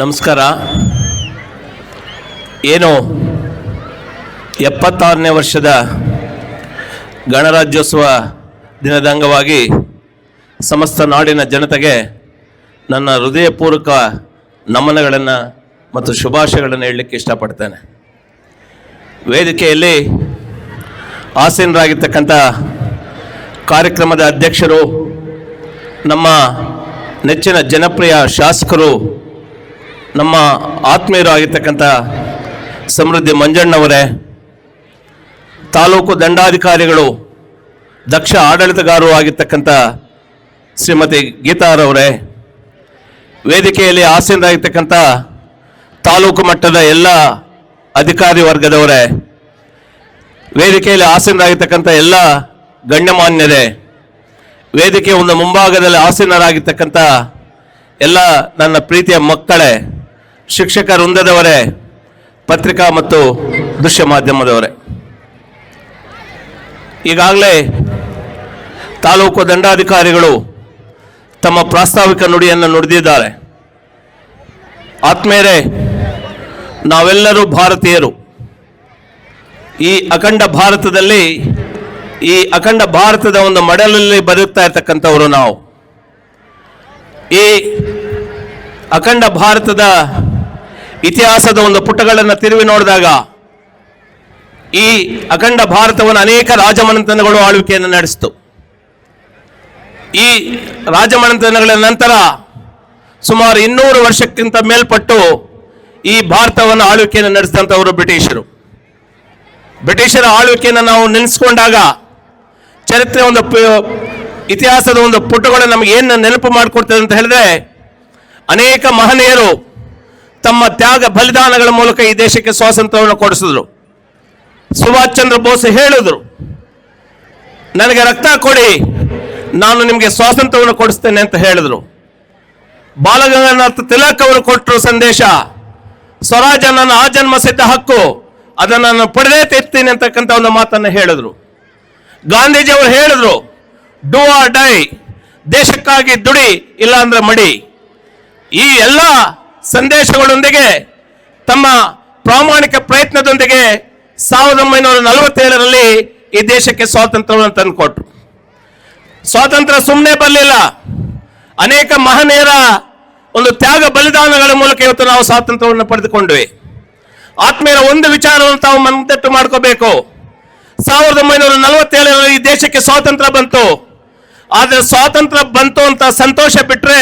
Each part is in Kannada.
ನಮಸ್ಕಾರ. ಏನು? ಎಪ್ಪತ್ತಾರನೇ ವರ್ಷದ ಗಣರಾಜ್ಯೋತ್ಸವ ದಿನದ ಅಂಗವಾಗಿ ಸಮಸ್ತ ನಾಡಿನ ಜನತೆಗೆ ನನ್ನ ಹೃದಯಪೂರ್ವಕ ನಮನಗಳನ್ನು ಮತ್ತು ಶುಭಾಶಯಗಳನ್ನು ಹೇಳಲಿಕ್ಕೆ ಇಷ್ಟಪಡ್ತೇನೆ. ವೇದಿಕೆಯಲ್ಲಿ ಆಸೀನರಾಗಿರ್ತಕ್ಕಂಥ ಕಾರ್ಯಕ್ರಮದ ಅಧ್ಯಕ್ಷರು, ನಮ್ಮ ನೆಚ್ಚಿನ ಜನಪ್ರಿಯ ಶಾಸಕರು ನಮ್ಮ ಆತ್ಮೀಯರು ಆಗಿರ್ತಕ್ಕಂಥ ಸಮೃದ್ಧಿ ಮಂಜಣ್ಣವರೇ, ತಾಲೂಕು ದಂಡಾಧಿಕಾರಿಗಳು, ದಕ್ಷ ಆಡಳಿತಗಾರರು ಆಗಿರ್ತಕ್ಕಂಥ ಶ್ರೀಮತಿ ಗೀತಾರವರೇ, ವೇದಿಕೆಯಲ್ಲಿ ಆಸೀನರಾಗಿರ್ತಕ್ಕಂಥ ತಾಲೂಕು ಮಟ್ಟದ ಎಲ್ಲ ಅಧಿಕಾರಿ ವರ್ಗದವರೇ, ವೇದಿಕೆಯಲ್ಲಿ ಆಸೀನರಾಗಿರ್ತಕ್ಕಂಥ ಎಲ್ಲ ಗಣ್ಯಮಾನ್ಯರೇ, ವೇದಿಕೆ ಒಂದು ಮುಂಭಾಗದಲ್ಲಿ ಆಸೀನರಾಗಿರ್ತಕ್ಕಂಥ ಎಲ್ಲ ನನ್ನ ಪ್ರೀತಿಯ ಮಕ್ಕಳೇ ಶಿಕ್ಷಕ ವೃಂದದವರೇ, ಪತ್ರಿಕಾ ಮತ್ತು ದೃಶ್ಯ ಮಾಧ್ಯಮದವರೇ. ಈಗಾಗಲೇ ತಾಲೂಕು ದಂಡಾಧಿಕಾರಿಗಳು ತಮ್ಮ ಪ್ರಾಸ್ತಾವಿಕ ನುಡಿಯನ್ನು ನುಡಿದಿದ್ದಾರೆ. ಆತ್ಮೇರೆ, ನಾವೆಲ್ಲರೂ ಭಾರತೀಯರು. ಈ ಅಖಂಡ ಭಾರತದಲ್ಲಿ, ಈ ಅಖಂಡ ಭಾರತದ ಒಂದು ಮಡಲಲ್ಲಿ ಬದುಕ್ತಾ ಇರ್ತಕ್ಕಂಥವರು ನಾವು. ಈ ಅಖಂಡ ಭಾರತದ ಇತಿಹಾಸದ ಒಂದು ಪುಟಗಳನ್ನು ತಿರುವಿ ನೋಡಿದಾಗ ಈ ಅಖಂಡ ಭಾರತವನ್ನು ಅನೇಕ ರಾಜಮನೆತನಗಳು ಆಳ್ವಿಕೆಯನ್ನು ನಡೆಸಿತು. ಈ ರಾಜಮನೆತನಗಳ ನಂತರ ಸುಮಾರು ಇನ್ನೂರು ವರ್ಷಕ್ಕಿಂತ ಮೇಲ್ಪಟ್ಟು ಈ ಭಾರತವನ್ನು ಆಳ್ವಿಕೆಯನ್ನು ನಡೆಸಿದಂಥವರು ಬ್ರಿಟಿಷರು. ಬ್ರಿಟಿಷರ ಆಳ್ವಿಕೆಯನ್ನು ನಾವು ನೆನೆಸ್ಕೊಂಡಾಗ ಚರಿತ್ರೆ ಒಂದು ಇತಿಹಾಸದ ಒಂದು ಪುಟಗಳು ನಮಗೆ ಏನು ನೆನಪು ಮಾಡಿಕೊಡ್ತದೆ ಅಂತ ಹೇಳಿದ್ರೆ ಅನೇಕ ಮಹನೀಯರು ತಮ್ಮ ತ್ಯಾಗ ಬಲಿದಾನಗಳ ಮೂಲಕ ಈ ದೇಶಕ್ಕೆ ಸ್ವಾತಂತ್ರ್ಯವನ್ನು ಕೊಡಿಸಿದ್ರು. ಸುಭಾಷ್ ಚಂದ್ರ ಬೋಸ್ ಹೇಳಿದ್ರು, ನನಗೆ ರಕ್ತ ಕೊಡಿ, ನಾನು ನಿಮಗೆ ಸ್ವಾತಂತ್ರ್ಯವನ್ನು ಕೊಡಿಸ್ತೇನೆ ಅಂತ ಹೇಳಿದ್ರು. ಬಾಲಗಂಗಾನಾಥ ತಿಲಕ್ ಅವರು ಕೊಟ್ಟರು ಸಂದೇಶ, ಸ್ವರಾಜ ನನ್ನ ಆಜನ್ಮ ಸಿದ್ಧ ಹಕ್ಕು, ಅದನ್ನು ನಾನು ಪಡೆದೇ ತೀರ್ತೀನಿ ಅಂತಕ್ಕಂಥ ಒಂದು ಮಾತನ್ನು ಹೇಳಿದ್ರು. ಗಾಂಧೀಜಿ ಅವರು ಹೇಳಿದ್ರು ಡೂ ಆರ್ ಡೈ ದೇಶಕ್ಕಾಗಿ ದುಡಿ, ಇಲ್ಲಾಂದ್ರೆ ಮಡಿ. ಈ ಎಲ್ಲ ಸಂದೇಶಗಳೊಂದಿಗೆ ತಮ್ಮ ಪ್ರಾಮಾಣಿಕ ಪ್ರಯತ್ನದೊಂದಿಗೆ ಸಾವಿರದ ಒಂಬೈನೂರ ನಲವತ್ತೇಳರಲ್ಲಿ ಈ ದೇಶಕ್ಕೆ ಸ್ವಾತಂತ್ರ್ಯವನ್ನು ತಂದುಕೊಟ್ರು. ಸ್ವಾತಂತ್ರ್ಯ ಸುಮ್ಮನೆ ಬರಲಿಲ್ಲ. ಅನೇಕ ಮಹನೀಯರ ಒಂದು ತ್ಯಾಗ ಬಲಿದಾನಗಳ ಮೂಲಕ ಇವತ್ತು ನಾವು ಸ್ವಾತಂತ್ರ್ಯವನ್ನು ಪಡೆದುಕೊಂಡ್ವಿ. ಆತ್ಮೀಯರ ಒಂದು ವಿಚಾರವನ್ನು ತಾವು ಮನದಟ್ಟು ಮಾಡ್ಕೋಬೇಕು. ಸಾವಿರದ ಒಂಬೈನೂರ ನಲವತ್ತೇಳರಲ್ಲಿ ಈ ದೇಶಕ್ಕೆ ಸ್ವಾತಂತ್ರ್ಯ ಬಂತು. ಆದರೆ ಸ್ವಾತಂತ್ರ್ಯ ಬಂತು ಅಂತ ಸಂತೋಷ ಬಿಟ್ಟರೆ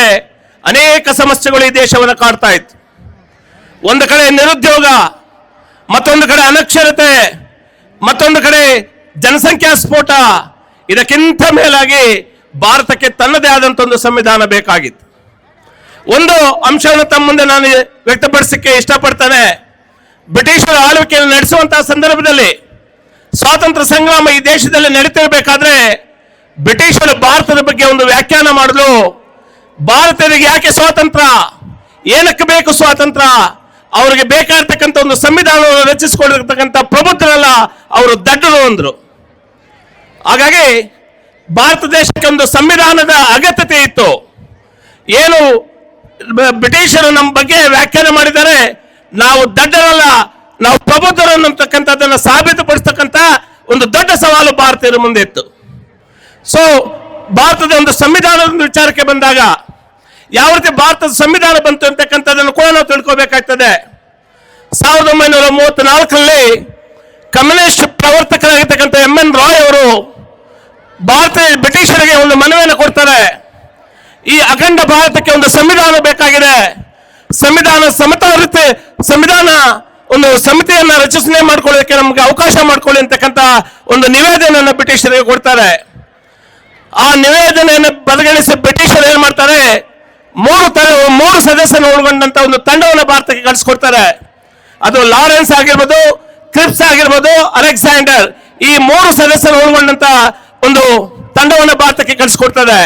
ಅನೇಕ ಸಮಸ್ಯೆಗಳು ಈ ದೇಶವನ್ನು ಕಾಡ್ತಾ ಇತ್ತು. ಒಂದು ಕಡೆ ನಿರುದ್ಯೋಗ, ಮತ್ತೊಂದು ಕಡೆ ಅನಕ್ಷರತೆ, ಮತ್ತೊಂದು ಕಡೆ ಜನಸಂಖ್ಯಾ ಸ್ಫೋಟ, ಇದಕ್ಕಿಂತ ಮೇಲಾಗಿ ಭಾರತಕ್ಕೆ ತನ್ನದೇ ಆದಂತ ಒಂದು ಸಂವಿಧಾನ ಬೇಕಾಗಿತ್ತು. ಒಂದು ಅಂಶವನ್ನು ತಮ್ಮ ಮುಂದೆ ನಾನು ವ್ಯಕ್ತಪಡಿಸಕ್ಕೆ ಇಷ್ಟಪಡ್ತೇನೆ. ಬ್ರಿಟಿಷರ ಆಳ್ವಿಕೆಯನ್ನು ನಡೆಸುವಂತಹ ಸಂದರ್ಭದಲ್ಲಿ ಸ್ವಾತಂತ್ರ್ಯ ಸಂಗ್ರಾಮ ಈ ದೇಶದಲ್ಲಿ ನಡೀತಿರಬೇಕಾದ್ರೆ ಬ್ರಿಟಿಷರು ಭಾರತದ ಬಗ್ಗೆ ಒಂದು ವ್ಯಾಖ್ಯಾನ ಮಾಡಿದ್ರು ಭಾರತೀಯರಿಗೆ ಯಾಕೆ ಸ್ವಾತಂತ್ರ್ಯ? ಏನಕ್ಕೆ ಬೇಕು ಸ್ವಾತಂತ್ರ್ಯ? ಅವರಿಗೆ ಬೇಕಾಗಿರ್ತಕ್ಕಂಥ ಒಂದು ಸಂವಿಧಾನವನ್ನು ರಚಿಸಿಕೊಂಡಿರ್ತಕ್ಕಂಥ ಪ್ರಬುದ್ಧರಲ್ಲ ಅವರು ದಡ್ಡರು ಅಂದರು. ಹಾಗಾಗಿ ಭಾರತ ದೇಶಕ್ಕೆ ಒಂದು ಸಂವಿಧಾನದ ಅಗತ್ಯತೆ ಇತ್ತು. ಏನು ಬ್ರಿಟಿಷರು ನಮ್ಮ ಬಗ್ಗೆ ವ್ಯಾಖ್ಯಾನ ಮಾಡಿದ್ದಾರೆ, ನಾವು ದಡ್ಡರಲ್ಲ, ನಾವು ಪ್ರಬುದ್ಧರು ಅನ್ನತಕ್ಕಂಥದ್ದನ್ನು ಸಾಬೀತುಪಡಿಸ್ತಕ್ಕಂಥ ಒಂದು ದೊಡ್ಡ ಸವಾಲು ಭಾರತೀಯರ ಮುಂದೆ ಇತ್ತು. ಸೊ ಭಾರತದ ಒಂದು ಸಂವಿಧಾನದ ವಿಚಾರಕ್ಕೆ ಬಂದಾಗ ಯಾವ ರೀತಿ ಭಾರತದ ಸಂವಿಧಾನ ಬಂತು ಅಂತಕ್ಕಂಥದ್ದನ್ನು ಕೂಡ ನಾವು ತಿಳ್ಕೋಬೇಕಾಗ್ತದೆ. ಸಾವಿರದ ಒಂಬೈನೂರ ಮೂವತ್ನಾಲ್ಕರಲ್ಲಿ ಕಮ್ಯುನಿಸ್ಟ್ ಪ್ರವರ್ತಕರಾಗಿರ್ತಕ್ಕಂಥ ಎಂ ಎನ್ ರಾಯ್ ಅವರು ಭಾರತೀಯ ಬ್ರಿಟಿಷರಿಗೆ ಒಂದು ಮನವಿಯನ್ನು ಕೊಡ್ತಾರೆ. ಈ ಅಖಂಡ ಭಾರತಕ್ಕೆ ಒಂದು ಸಂವಿಧಾನ ಬೇಕಾಗಿದೆ. ಸಂವಿಧಾನ ಸಮತಾವೃತ್ತ ಸಂವಿಧಾನ ಒಂದು ಸಮಿತಿಯನ್ನ ರಚನೆ ಮಾಡ್ಕೊಳ್ಳೋದಕ್ಕೆ ನಮ್ಗೆ ಅವಕಾಶ ಮಾಡ್ಕೊಳ್ಳಿ ಅಂತಕ್ಕಂಥ ಒಂದು ನಿವೇದನೆಯನ್ನು ಬ್ರಿಟಿಷರಿಗೆ ಕೊಡ್ತಾರೆ. ಆ ನಿವೇದನೆಯನ್ನು ಬದಲಾಯಿಸಿ ಬ್ರಿಟಿಷರು ಏನ್ ಮಾಡ್ತಾರೆ? ಮೂರು ಮೂರು ಸದಸ್ಯರನ್ನು ಒಳಗೊಂಡಂತ ಒಂದು ತಂಡವನ್ನು ಭಾರತಕ್ಕೆ ಕಳಿಸ್ಕೊಡ್ತಾರೆ. ಅದು ಲಾರೆನ್ಸ್ ಆಗಿರ್ಬೋದು, ಕ್ರಿಪ್ಸ್ ಆಗಿರ್ಬೋದು, ಅಲೆಕ್ಸಾಂಡರ್ ಈ ಮೂರು ಸದಸ್ಯರು ಒಳಗೊಂಡಂತ ಒಂದು ತಂಡವನ್ನು ಭಾರತಕ್ಕೆ ಕಳಿಸ್ಕೊಡ್ತದೆ.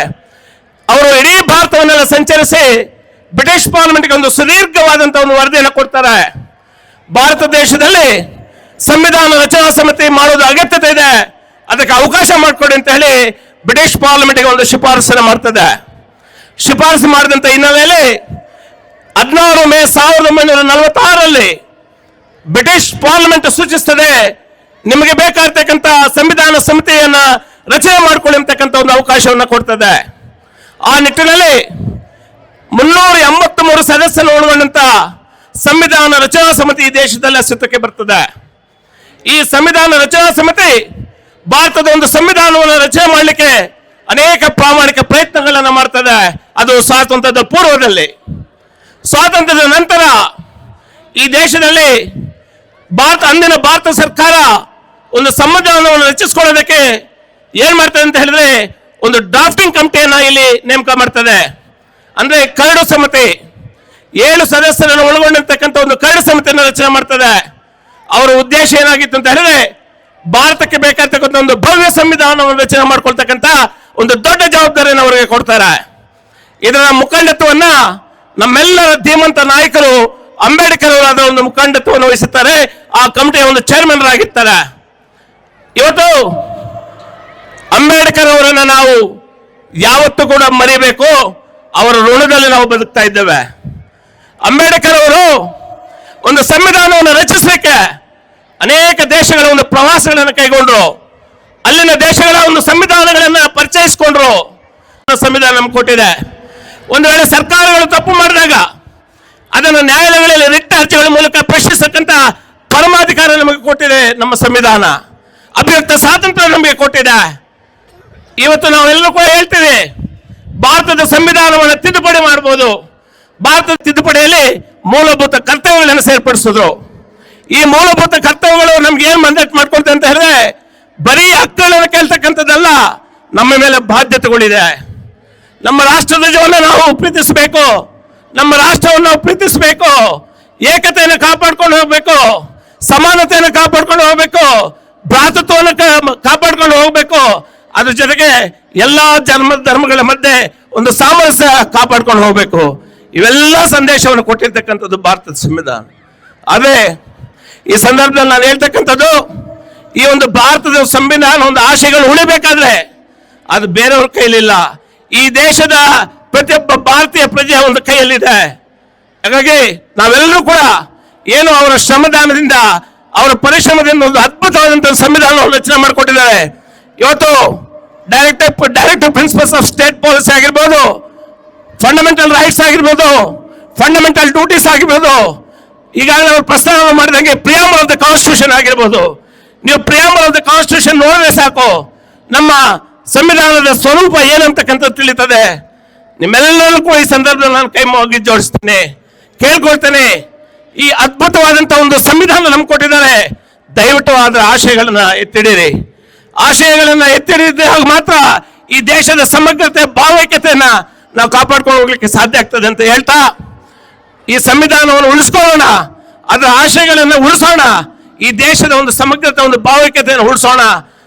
ಅವರು ಇಡೀ ಭಾರತವನ್ನೆಲ್ಲ ಸಂಚರಿಸಿ ಬ್ರಿಟಿಷ್ ಪಾರ್ಲಿಮೆಂಟ್ಗೆ ಒಂದು ಸುದೀರ್ಘವಾದಂತಹ ಒಂದು ವರದಿಯನ್ನು ಕೊಡ್ತಾರೆ. ಭಾರತ ದೇಶದಲ್ಲಿ ಸಂವಿಧಾನ ರಚನಾ ಸಮಿತಿ ಮಾಡೋದು ಅಗತ್ಯತೆ ಇದೆ. ಅದಕ್ಕೆ ಅವಕಾಶ ಮಾಡಿಕೊಡಿ ಅಂತ ಹೇಳಿ ಬ್ರಿಟಿಷ್ ಪಾರ್ಲಿಮೆಂಟ್ಗೆ ಒಂದು ಶಿಫಾರಸನ್ನು ಮಾಡ್ತದೆ. ಶಿಫಾರಸು ಮಾಡಿದಂಥ ಹಿನ್ನೆಲೆಯಲ್ಲಿ ಹದಿನಾರು ಮೇ ಸಾವಿರದ ಒಂಬೈನೂರ ನಲವತ್ತಾರರಲ್ಲಿ ಬ್ರಿಟಿಷ್ ಪಾರ್ಲಿಮೆಂಟ್ ಸೂಚಿಸ್ತದೆ, ನಿಮಗೆ ಬೇಕಾಗಿರ್ತಕ್ಕಂಥ ಸಂವಿಧಾನ ಸಮಿತಿಯನ್ನು ರಚನೆ ಮಾಡಿಕೊಳ್ಳಿ ಅಂತಕ್ಕಂಥ ಒಂದು ಅವಕಾಶವನ್ನು ಕೊಡ್ತದೆ. ಆ ನಿಟ್ಟಿನಲ್ಲಿ ಮುನ್ನೂರ ಎಂಬತ್ತ್ ಮೂರು ಸದಸ್ಯರು ಒಳಗೊಂಡಂತ ಸಂವಿಧಾನ ರಚನಾ ಸಮಿತಿ ಈ ದೇಶದಲ್ಲಿ ಅಸ್ತಿತ್ವಕ್ಕೆ ಬರ್ತದೆ. ಈ ಸಂವಿಧಾನ ರಚನಾ ಸಮಿತಿ ಭಾರತದ ಒಂದು ಸಂವಿಧಾನವನ್ನು ರಚನೆ ಮಾಡಲಿಕ್ಕೆ ಅನೇಕ ಪ್ರಾಮಾಣಿಕ ಪ್ರಯತ್ನಗಳನ್ನು ಮಾಡ್ತದೆ. ಅದು ಸ್ವಾತಂತ್ರ್ಯದ ಪೂರ್ವದಲ್ಲಿ. ಸ್ವಾತಂತ್ರ್ಯದ ನಂತರ ಈ ದೇಶದಲ್ಲಿ ಭಾರತ, ಅಂದಿನ ಭಾರತ ಸರ್ಕಾರ ಒಂದು ಸಂವಿಧಾನವನ್ನು ರಚಿಸಿಕೊಳ್ಳೋದಕ್ಕೆ ಏನ್ ಮಾಡ್ತದೆ ಅಂತ ಹೇಳಿದ್ರೆ ಒಂದು ಡ್ರಾಫ್ಟಿಂಗ್ ಕಮಿಟಿಯನ್ನು ಇಲ್ಲಿ ನೇಮಕ ಮಾಡ್ತದೆ. ಅಂದ್ರೆ ಕರಡು ಸಮಿತಿ. ಏಳು ಸದಸ್ಯರನ್ನು ಒಳಗೊಂಡಿರ್ತಕ್ಕಂಥ ಒಂದು ಕರಡು ಸಮಿತಿಯನ್ನು ರಚನೆ ಮಾಡ್ತದೆ. ಅವರ ಉದ್ದೇಶ ಏನಾಗಿತ್ತು ಅಂತ ಹೇಳಿದ್ರೆ ಭಾರತಕ್ಕೆ ಬೇಕಾಗ್ತಕ್ಕಂಥ ಒಂದು ಭವ್ಯ ಸಂವಿಧಾನವನ್ನು ರಚನೆ ಮಾಡ್ಕೊಳ್ತಕ್ಕಂಥ ಒಂದು ದೊಡ್ಡ ಜವಾಬ್ದಾರಿಯನ್ನು ಅವರಿಗೆ ಕೊಡ್ತಾರೆ. ಇದರ ಮುಖಂಡತ್ವವನ್ನ ನಮ್ಮೆಲ್ಲರ ಧೀಮಂತ ನಾಯಕರು ಅಂಬೇಡ್ಕರ್ ಅವರಾದ ಒಂದು ಮುಖಂಡತ್ವವನ್ನು ವಹಿಸುತ್ತಾರೆ. ಆ ಕಮಿಟಿಯ ಒಂದು ಚೇರ್ಮನ್ ಆಗಿರ್ತಾರೆ ಇವತ್ತು ಅಂಬೇಡ್ಕರ್ ಅವರನ್ನ ನಾವು ಯಾವತ್ತೂ ಕೂಡ ಮರಿಬೇಕು. ಅವರ ಋಣದಲ್ಲಿ ನಾವು ಬದುಕ್ತಾ ಇದ್ದೇವೆ. ಅಂಬೇಡ್ಕರ್ ಅವರು ಒಂದು ಸಂವಿಧಾನವನ್ನು ರಚಿಸಲಿಕ್ಕೆ ಅನೇಕ ದೇಶಗಳ ಒಂದು ಪ್ರವಾಸಗಳನ್ನು ಕೈಗೊಂಡ್ರು. ಅಲ್ಲಿನ ದೇಶಗಳ ಒಂದು ಸಂವಿಧಾನಗಳನ್ನ ಪರಿಚಯಿಸಿಕೊಂಡ್ರು. ಸಂವಿಧಾನ ನಮ್ಗೆ ಕೊಟ್ಟಿದೆ. ಒಂದು ವೇಳೆ ಸರ್ಕಾರಗಳು ತಪ್ಪು ಮಾಡಿದಾಗ ಅದನ್ನು ನ್ಯಾಯಾಲಯಗಳಲ್ಲಿ ರಿಟ್ ಅರ್ಜಿಗಳ ಮೂಲಕ ಪ್ರಶ್ನಿಸತಕ್ಕಂತ ಪರಮಾಧಿಕಾರ ನಮಗೆ ಕೊಟ್ಟಿದೆ ನಮ್ಮ ಸಂವಿಧಾನ. ಅಭಿವ್ಯಕ್ತ ಸ್ವಾತಂತ್ರ್ಯ ನಮಗೆ ಕೊಟ್ಟಿದೆ. ಇವತ್ತು ನಾವೆಲ್ಲರೂ ಕೂಡ ಹೇಳ್ತೀವಿ, ಭಾರತದ ಸಂವಿಧಾನವನ್ನು ತಿದ್ದುಪಡಿ ಮಾಡಬಹುದು ಭಾರತದ ತಿದ್ದುಪಡಿಯಲ್ಲಿ ಮೂಲಭೂತ ಕರ್ತವ್ಯಗಳನ್ನು ಸೇರ್ಪಡಿಸಿದ್ರು ಈ ಮೂಲಭೂತ ಕರ್ತವ್ಯಗಳು ನಮ್ಗೆ ಏನ್ ಮಂದಟ್ ಮಾಡ್ಕೊಳ್ತೇವೆ ಅಂತ ಹೇಳಿದ್ರೆ, ಬರೀ ಹಕ್ಕುಗಳನ್ನು ಕೇಳ್ತಕ್ಕಂಥದ್ದಲ್ಲ, ನಮ್ಮ ಮೇಲೆ ಬಾಧ್ಯತೆಗಳಿದೆ. ನಮ್ಮ ರಾಷ್ಟ್ರಧ್ವಜವನ್ನು ನಾವು ಪ್ರೀತಿಸಬೇಕು. ನಮ್ಮ ರಾಷ್ಟ್ರವನ್ನು ನಾವು ಪ್ರೀತಿಸಬೇಕು. ಏಕತೆಯನ್ನು ಕಾಪಾಡ್ಕೊಂಡು ಹೋಗಬೇಕು. ಸಮಾನತೆಯನ್ನು ಕಾಪಾಡ್ಕೊಂಡು ಹೋಗಬೇಕು. ಭ್ರಾತೃತ್ವವನ್ನು ಕಾಪಾಡ್ಕೊಂಡು ಹೋಗ್ಬೇಕು. ಅದ್ರ ಜೊತೆಗೆ ಎಲ್ಲಾ ಜನ್ಮ, ಧರ್ಮಗಳ ಮಧ್ಯೆ ಒಂದು ಸಾಮರಸ್ಯ ಕಾಪಾಡ್ಕೊಂಡು ಹೋಗ್ಬೇಕು. ಇವೆಲ್ಲ ಸಂದೇಶವನ್ನು ಕೊಟ್ಟಿರ್ತಕ್ಕಂಥದ್ದು ಭಾರತದ ಸಂವಿಧಾನ. ಅದೇ ಈ ಸಂದರ್ಭದಲ್ಲಿ ನಾನು ಹೇಳ್ತಕ್ಕಂಥದ್ದು, ಈ ಒಂದು ಭಾರತದ ಸಂವಿಧಾನ ಒಂದು ಆಶಯಗಳು ಉಳಿಬೇಕಾದ್ರೆ ಅದು ಬೇರೆಯವ್ರ ಕೈಲಿಲ್ಲ. ಈ ದೇಶದ ಪ್ರತಿಯೊಬ್ಬ ಭಾರತೀಯ ಪ್ರಜೆ ಒಂದು ಕೈಯಲ್ಲಿದೆ. ಹಾಗಾಗಿ ನಾವೆಲ್ಲರೂ ಕೂಡ ಏನು ಅವರ ಶ್ರಮದಾನದಿಂದ, ಅವರ ಪರಿಶ್ರಮದಿಂದ ಒಂದು ಅದ್ಭುತವಾದಂತಹ ಸಂವಿಧಾನವನ್ನು ರಚನೆ ಮಾಡಿಕೊಟ್ಟಿದ್ದಾರೆ. ಇವತ್ತು director director principles of state policy ಆಗಿರ್ಬೋದು ಫಂಡಮೆಂಟಲ್ ರೈಟ್ಸ್ ಆಗಿರ್ಬೋದು ಫಂಡಮೆಂಟಲ್ ಡ್ಯೂಟೀಸ್ ಆಗಿರ್ಬೋದು, ಈಗಾಗಲೇ ಅವರು ಪ್ರಸ್ತಾವ ಮಾಡಿದಂಗೆ ಪ್ರಿಯಾಂಬಲ್ ಆಫ್ ದ ಕಾನ್ಸ್ಟಿಟ್ಯೂಷನ್ ಆಗಿರ್ಬೋದು. ನೀವು ಪ್ರಿಯಾಂಬಲ್ ಆಫ್ ದ ಕಾನ್ಸ್ಟಿಟ್ಯೂಷನ್ ನೋಡಿದ್ರೆ ಸಾಕು, ನಮ್ಮ ಸಂವಿಧಾನದ ಸ್ವರೂಪ ಏನಂತಕ್ಕಂಥದ್ದು ತಿಳಿತದೆ ನಿಮ್ಮೆಲ್ಲರೂ ಕೂಡ ಈ ಸಂದರ್ಭದಲ್ಲಿ ನಾನು ಕೈ ಮುಗಿ ಜೋಡಿಸ್ತೇನೆ. ಕೇಳ್ಕೊಳ್ತೇನೆ. ಈ ಅದ್ಭುತವಾದಂಥ ಒಂದು ಸಂವಿಧಾನ ನಮ್ಗೆ ಕೊಟ್ಟಿದ್ದಾರೆ. ದಯವಿಟ್ಟು ಅದರ ಆಶಯಗಳನ್ನ ಎತ್ತಿಡಿರಿ. ಆಶಯಗಳನ್ನ ಎತ್ತಿಡಿದಾಗ ಮಾತ್ರ ಈ ದೇಶದ ಸಮಗ್ರತೆ, ಭಾವೈಕ್ಯತೆಯನ್ನ ನಾವು ಕಾಪಾಡ್ಕೊಂಡು ಹೋಗ್ಲಿಕ್ಕೆ ಸಾಧ್ಯ ಆಗ್ತದೆ ಅಂತ ಹೇಳ್ತಾ, ಈ ಸಂವಿಧಾನವನ್ನು ಉಳಿಸ್ಕೊಳ್ಳೋಣ. ಅದರ ಆಶಯಗಳನ್ನು ಉಳಿಸೋಣ. ಈ ದೇಶದ ಒಂದು ಸಮಗ್ರತೆ, ಒಂದು ಭಾವೈಕ್ಯತೆಯನ್ನು ಉಳಿಸೋಣ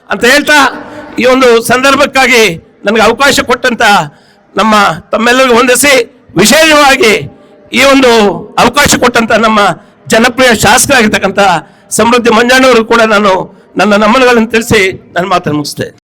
ಅಂತ ಹೇಳ್ತಾ ಈ ಒಂದು ಸಂದರ್ಭಕ್ಕಾಗಿ ನನಗೆ ಅವಕಾಶ ಕೊಟ್ಟಂತ ನಮ್ಮ ತಮ್ಮೆಲ್ಲರಿಗೂ ಹೊಂದಿಸಿ ವಿಶೇಷವಾಗಿ ಈ ಒಂದು ಅವಕಾಶ ಕೊಟ್ಟಂತ ನಮ್ಮ ಜನಪ್ರಿಯ ಶಾಸಕರಾಗಿರ್ತಕ್ಕಂಥ ಸಮೃದ್ಧಿ ಮಂಜಣ್ಣವರು ಕೂಡ ನಾನು ನನ್ನ ನಮನಗಳನ್ನು ತಿಳಿಸಿ ನನ್ನ ಮಾತನ್ನು ಮುಗಿಸ್ತೇನೆ.